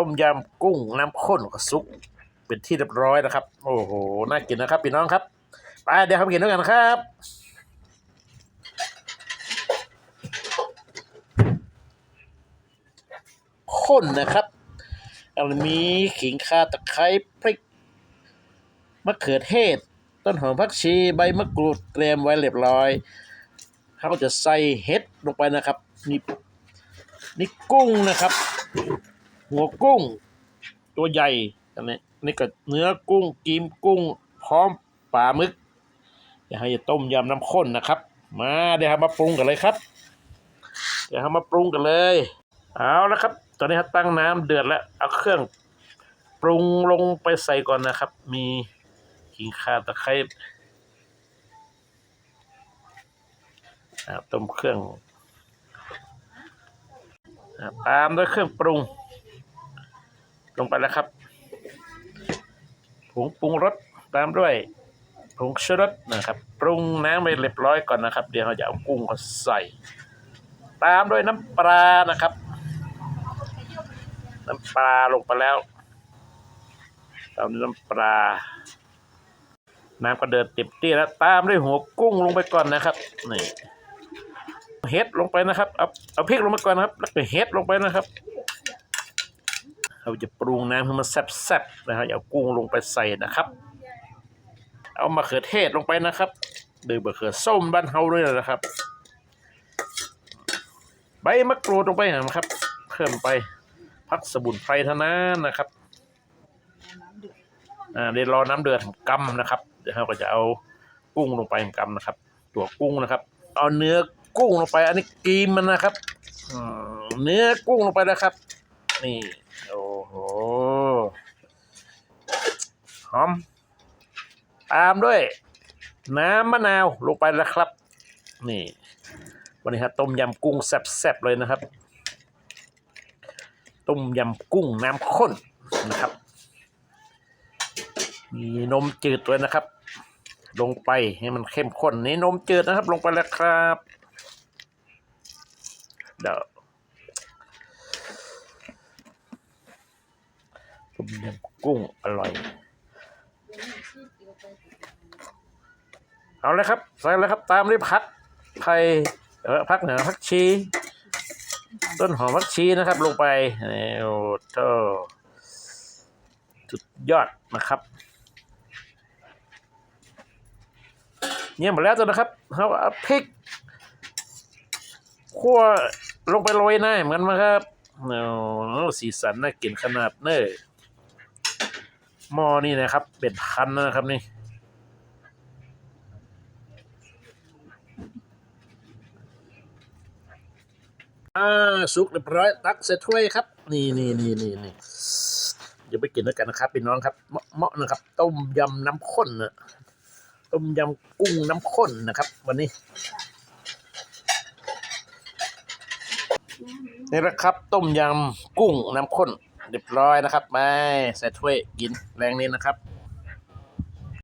ต้มยำกุ้งน้ำข้นกับซุปเป็นที่เรียบร้อยนะครับ โอ้โห น่ากินนะครับพี่น้องครับ ไปเดี๋ยวเราไปกินด้วยกันครับข้นนะครับแล้วมีขิงข่าตะไคร้พริกมะเขือเทศ ต้นหอมผักชีใบมะกรูดเตรียมไว้เรียบร้อยเขาจะใส่เห็ดลงไปนะครับ นี่นี่กุ้งนะครับ หัวกุ้ง ตัวใหญ่อันนี้นี่ก็เนื้อกุ้งกีมกุ้ง พร้อมปลาหมึกอยากให้ต้มยำน้ำข้นนะครับ มาเดี๋ยวมาปรุงกันเลยครับ เดี๋ยวมาปรุงกันเลย เอาละครับ ตอนนี้ตั้งน้ำเดือดแล้วเอาเครื่องปรุงลงไปใส่ก่อนนะครับ มีขิงข่าตะไคร้อ่ต้มเครื่องตามด้วยเครื่องปรุง ลงไปแล้วครับ ผงปรุงรสตามด้วยผงชูรสนะครับ ปรุงน้ำไปเรียบร้อยก่อนนะครับ เดี๋ยวเราจะเอากุ้งก็ใส่ ตามด้วยน้ำปลานะครับ น้ำปลาลงไปแล้วตามด้วยน้ำปลา น้ำก็เดือดเต็มที่แล้วตามด้วยหัวกุ้งลงไปก่อนนะครับนี่เฮ็ดลงไปนะครับเอาเอาพริกลงมาก่อนนะครับ แล้วก็เฮ็ดลงไปนะครับ เราจะปรุงน้ำให้มันแซ่บๆนะครับเอากุ้งลงไปใส่นะครับ เอามะเขือเทศลงไปนะครับหรือมะเขือส้มบ้านเฮาด้วยนะครับ ใบมะกรูดลงไปนะครับ เพิ่มไปพักสมุนไพรเท่านั้นนะครับอ่าเดี๋ยวรอน้ำเดือดกำนะครับ เดี๋ยวเราก็จะเอากุ้งลงไปกำนะครับ ตัวกุ้งนะครับ เอาเนื้อกุ้งลงไป อันนี้กีมมันนะครับอเนื้อกุ้งลงไปนะครับ นี่ โอ้โห หอม ตามด้วย น้ำมะนาวลงไปแล้วครับ นี่ วันนี้ครับต้มยำกุ้งแซ่บๆเลยนะครับ ต้มยำกุ้งน้ำข้นนะครับ มีนมจืดด้วยนะครับ ลงไปให้มันเข้มข้นนี่นมจืดนะครับ ลงไปแล้วครับเดี๋ยวต้มยำกุ้งอร่อย เอาเลยครับใส่เลยครับ ตามด้วยผักไทยเออผักเหนือผักชี ต้นหอมผักชีนะครับ ลงไปนี่โอ้โหสุดยอดนะครับเนี่ยหมดแล้วตัวนะครับเขาเอาพริกคั่วลงไปโรยหน้าเหมือนกันนะครับโอ้สีสันน่ากินขนาดเน้อหม้อนี่นะครับ เป็นพันนะครับนี่ อ่าสุกเรียบร้อยตักใส่ถ้วยครับ นี่นี่นี่นี่นี่เดี๋ยวไปกินด้วยกันนะครับพี่น้องครับเมาะเหมาะนะครับ ต้มยำน้ำข้นนะต้มยำกุ้งน้ำข้นนะครับ วันนี้นี่แหละครับ ต้มยำกุ้งน้ำข้นเรียบร้อยนะครับไปใส่ถ้วยกินแรงนี้นะครับ